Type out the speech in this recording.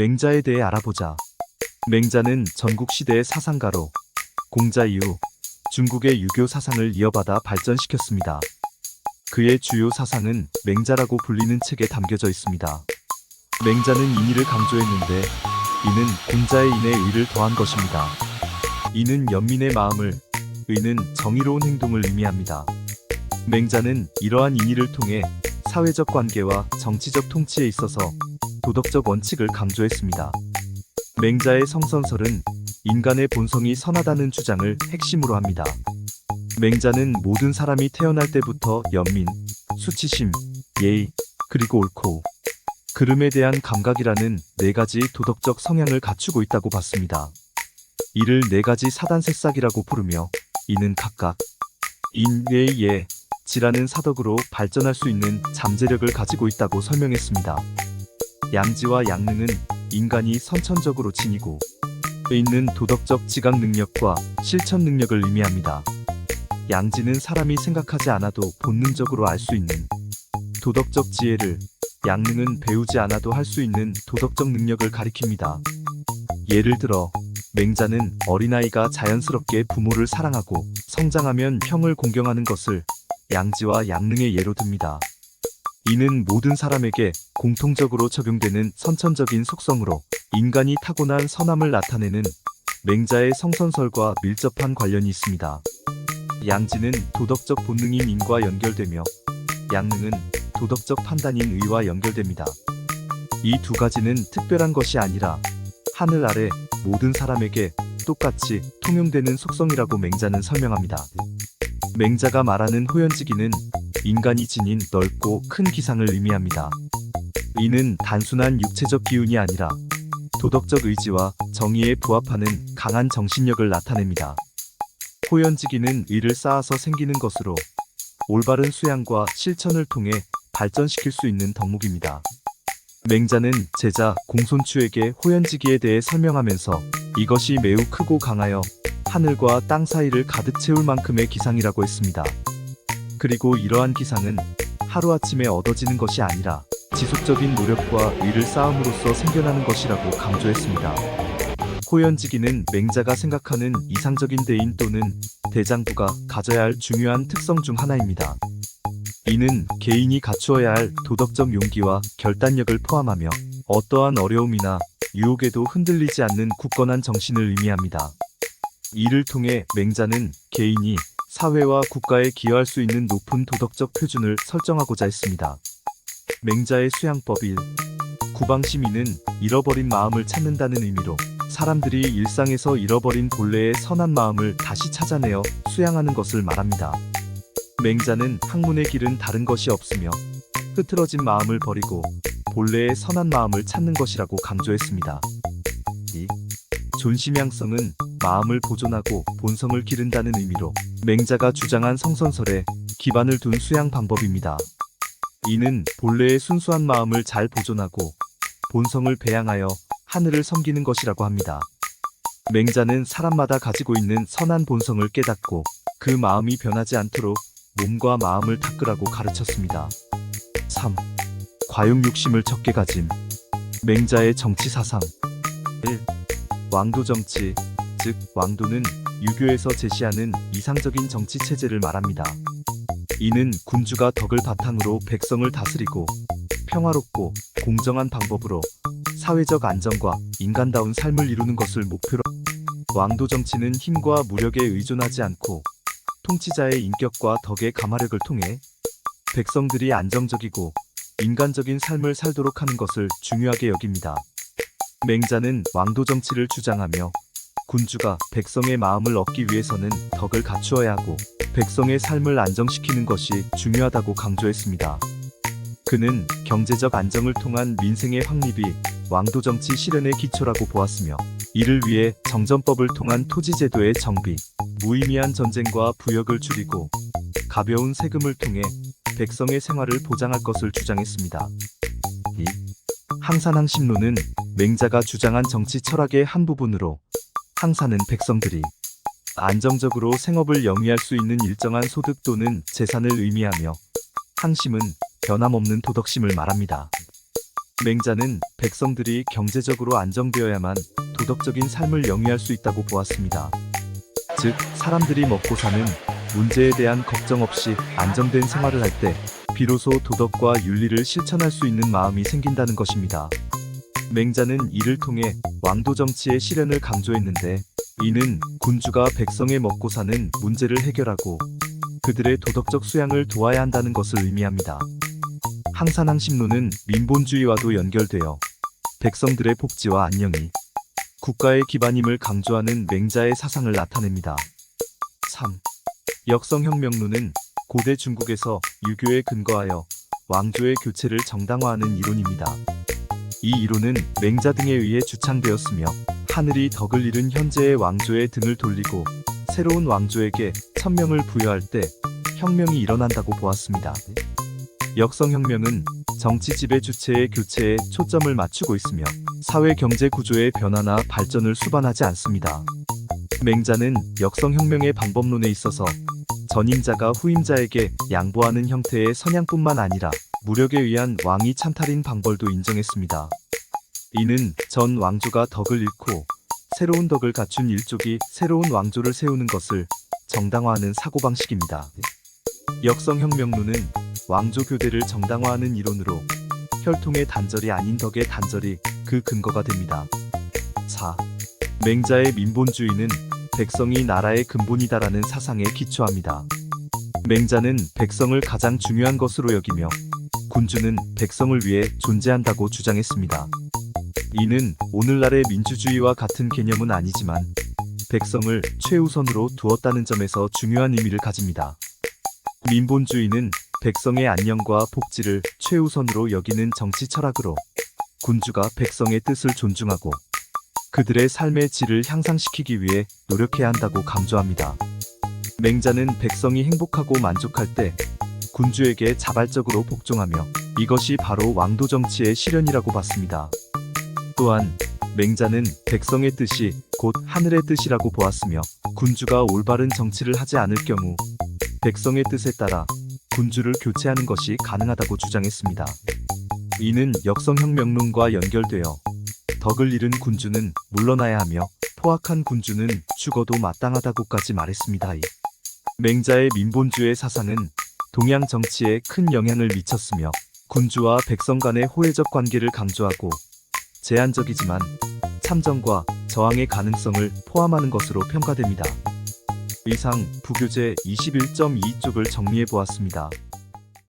맹자에 대해 알아보자. 맹자는 전국 시대의 사상가로 공자 이후 중국의 유교 사상을 이어받아 발전시켰습니다. 그의 주요 사상은 맹자라고 불리는 책에 담겨져 있습니다. 맹자는 인의를 강조했는데 이는 공자의 인에 의를 더한 것입니다. 이는 연민의 마음을, 의는 정의로운 행동을 의미합니다. 맹자는 이러한 인의를 통해 사회적 관계와 정치적 통치에 있어서 도덕적 원칙을 강조했습니다. 맹자의 성선설은 인간의 본성이 선하다는 주장을 핵심으로 합니다. 맹자는 모든 사람이 태어날 때부터 연민, 수치심, 예의, 그리고 옳고 그름에 대한 감각이라는 네 가지 도덕적 성향을 갖추고 있다고 봤습니다. 이를 네 가지 사단 새싹이라고 부르며 이는 각각 인외의 예, 지라는 사덕으로 발전할 수 있는 잠재력을 가지고 있다고 설명했습니다. 양지와 양능은 인간이 선천적으로 지니고 있는 도덕적 지각 능력과 실천 능력을 의미합니다. 양지는 사람이 생각하지 않아도 본능적으로 알 수 있는 도덕적 지혜를, 양능은 배우지 않아도 할 수 있는 도덕적 능력을 가리킵니다. 예를 들어, 맹자는 어린아이가 자연스럽게 부모를 사랑하고 성장하면 형을 공경하는 것을 양지와 양능의 예로 듭니다. 이는 모든 사람에게 공통적으로 적용되는 선천적인 속성으로 인간이 타고난 선함을 나타내는 맹자의 성선설과 밀접한 관련이 있습니다. 양지는 도덕적 본능인 인과 연결되며 양능은 도덕적 판단인 의와 연결됩니다. 이 두 가지는 특별한 것이 아니라 하늘 아래 모든 사람에게 똑같이 통용되는 속성이라고 맹자는 설명합니다. 맹자가 말하는 호연지기는 인간이 지닌 넓고 큰 기상을 의미합니다. 이는 단순한 육체적 기운이 아니라 도덕적 의지와 정의에 부합하는 강한 정신력을 나타냅니다. 호연지기는 의를 쌓아서 생기는 것으로 올바른 수양과 실천을 통해 발전시킬 수 있는 덕목입니다. 맹자는 제자 공손추에게 호연지기에 대해 설명하면서 이것이 매우 크고 강하여 하늘과 땅 사이를 가득 채울 만큼의 기상이라고 했습니다. 그리고 이러한 기상은 하루아침에 얻어지는 것이 아니라 지속적인 노력과 의를 쌓음으로써 생겨나는 것이라고 강조했습니다. 호연지기는 맹자가 생각하는 이상적인 대인 또는 대장부가 가져야 할 중요한 특성 중 하나입니다. 이는 개인이 갖추어야 할 도덕적 용기와 결단력을 포함하며 어떠한 어려움이나 유혹에도 흔들리지 않는 굳건한 정신을 의미합니다. 이를 통해 맹자는 개인이 사회와 국가에 기여할 수 있는 높은 도덕적 표준을 설정하고자 했습니다. 맹자의 수양법 1. 구방 시민은 잃어버린 마음을 찾는다는 의미로 사람들이 일상에서 잃어버린 본래의 선한 마음을 다시 찾아내어 수양하는 것을 말합니다. 맹자는 학문의 길은 다른 것이 없으며 흐트러진 마음을 버리고 본래의 선한 마음을 찾는 것이라고 강조했습니다. 2. 존심양성은 마음을 보존하고 본성을 기른다는 의미로 맹자가 주장한 성선설에 기반을 둔 수양 방법입니다. 이는 본래의 순수한 마음을 잘 보존하고 본성을 배양하여 하늘을 섬기는 것이라고 합니다. 맹자는 사람마다 가지고 있는 선한 본성을 깨닫고 그 마음이 변하지 않도록 몸과 마음을 닦으라고 가르쳤습니다. 3. 과용 욕심을 적게 가짐. 맹자의 정치 사상. 1. 왕도 정치, 즉 왕도는 유교에서 제시하는 이상적인 정치 체제를 말합니다. 이는 군주가 덕을 바탕으로 백성을 다스리고 평화롭고 공정한 방법으로 사회적 안정과 인간다운 삶을 이루는 것을 목표로 왕도 정치는 힘과 무력에 의존하지 않고 통치자의 인격과 덕의 감화력을 통해 백성들이 안정적이고 인간적인 삶을 살도록 하는 것을 중요하게 여깁니다. 맹자는 왕도 정치를 주장하며 군주가 백성의 마음을 얻기 위해서는 덕을 갖추어야 하고 백성의 삶을 안정시키는 것이 중요하다고 강조했습니다. 그는 경제적 안정을 통한 민생의 확립이 왕도 정치 실현의 기초라고 보았으며 이를 위해 정전법을 통한 토지제도의 정비, 무의미한 전쟁과 부역을 줄이고 가벼운 세금을 통해 백성의 생활을 보장할 것을 주장했습니다. 2. 항산항심론은 맹자가 주장한 정치 철학의 한 부분으로 항산은 백성들이 안정적으로 생업을 영위할 수 있는 일정한 소득 또는 재산을 의미하며 항심은 변함없는 도덕심을 말합니다. 맹자는 백성들이 경제적으로 안정되어야만 도덕적인 삶을 영위할 수 있다고 보았습니다. 즉, 사람들이 먹고 사는 문제에 대한 걱정 없이 안정된 생활을 할 때 비로소 도덕과 윤리를 실천할 수 있는 마음이 생긴다는 것입니다. 맹자는 이를 통해 왕도 정치의 실현을 강조했는데 이는 군주가 백성의 먹고 사는 문제를 해결하고 그들의 도덕적 수양을 도와야 한다는 것을 의미합니다. 항산항심론은 민본주의와도 연결되어 백성들의 복지와 안녕이 국가의 기반임을 강조하는 맹자의 사상을 나타냅니다. 3. 역성혁명론은 고대 중국에서 유교에 근거하여 왕조의 교체를 정당화하는 이론입니다. 이 이론은 맹자 등에 의해 주창되었으며 하늘이 덕을 잃은 현재의 왕조의 등을 돌리고 새로운 왕조에게 천명을 부여할 때 혁명이 일어난다고 보았습니다. 역성혁명은 정치 지배 주체의 교체에 초점을 맞추고 있으며 사회 경제 구조의 변화나 발전을 수반하지 않습니다. 맹자는 역성혁명의 방법론에 있어서 전임자가 후임자에게 양보하는 형태의 선양뿐만 아니라 무력에 의한 왕위 찬탈인 방벌도 인정했습니다. 이는 전 왕조가 덕을 잃고 새로운 덕을 갖춘 일족이 새로운 왕조를 세우는 것을 정당화하는 사고방식입니다. 역성혁명론은 왕조 교대를 정당화하는 이론으로 혈통의 단절이 아닌 덕의 단절이 그 근거가 됩니다. 4. 맹자의 민본주의는 백성이 나라의 근본이다라는 사상에 기초합니다. 맹자는 백성을 가장 중요한 것으로 여기며 군주는 백성을 위해 존재한다고 주장했습니다. 이는 오늘날의 민주주의와 같은 개념은 아니지만 백성을 최우선으로 두었다는 점에서 중요한 의미를 가집니다. 민본주의는 백성의 안녕과 복지를 최우선으로 여기는 정치 철학으로 군주가 백성의 뜻을 존중하고 그들의 삶의 질을 향상시키기 위해 노력해야 한다고 강조합니다. 맹자는 백성이 행복하고 만족할 때 군주에게 자발적으로 복종하며 이것이 바로 왕도 정치의 실현이라고 봤습니다. 또한 맹자는 백성의 뜻이 곧 하늘의 뜻이라고 보았으며 군주가 올바른 정치를 하지 않을 경우 백성의 뜻에 따라 군주를 교체하는 것이 가능하다고 주장했습니다. 이는 역성혁명론과 연결되어 덕을 잃은 군주는 물러나야 하며 포악한 군주는 죽어도 마땅하다고까지 말했습니다. 맹자의 민본주의 사상은 동양 정치에 큰 영향을 미쳤으며 군주와 백성 간의 호혜적 관계를 강조하고 제한적이지만 참정과 저항의 가능성을 포함하는 것으로 평가됩니다. 이상 부교재 21.2쪽을 정리해 보았습니다.